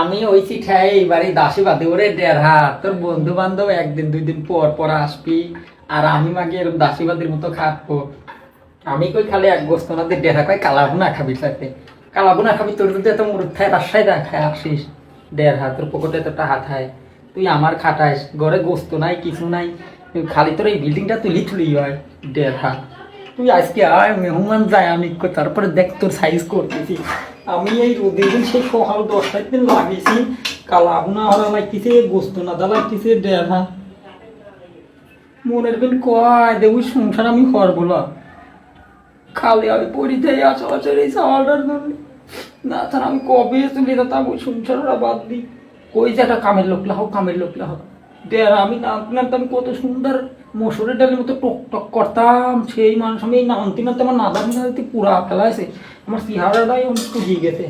আমি ওই চিঠাই এইবারই দাসী বাদে ওরে দেড় হাত। তোর বন্ধু বান্ধব একদিন দুই দিন পর পর আসবি, আর আমি মাকে এরকম দাসীবাদের মতো খাটবো। আমি কই খালি এক গোস্ত না দিয়ে দেড় কয় কালাবো না খাবি সাথে। কালাবো না খাবি, তোর যদি এত মুরুদ খায় রাস্তায় দা খায়, আসিস। দেড় হাত, তোর পকেটে এতটা হাত হয়। তুই আমার খাটাইস, ঘরে গোস্ত নাই, কিছু নাই। খালি তোর এই বিল্ডিংটা তুলি তুলি হয়, দেড় হাত। তুই আজকে আয়, মেহমান যায়, আমি তারপরে দেখ তোর সাইজ করতেছি। আমি এই দিন সেই সকাল দশটার দিন লাগিয়েছি, কালা না হরা লাগতেছে, গোস্ত না দা লাগতেছে হাত মনের দিন কয়, দেবু, সংসার আমি করব না। খালি আমি পরিচয় আচলাচল এই সামালটার জন্য না, তার আমি কবে চলে যেতাম, ওই সংসারটা বাদ দিই কই যে একটা কামের লোক লাহ কামের লোক লাহ দেয়ার আমি নামতে নামতে আমি কত সুন্দর মসুরের ডালের মতো টক টক করতাম, সেই মানুষ আমি নামতে নামতে আমার নাদামি নাদাতে পুরা ফেলাইছে, আমার চেহারাটাই অনেক গিয়ে গেছে।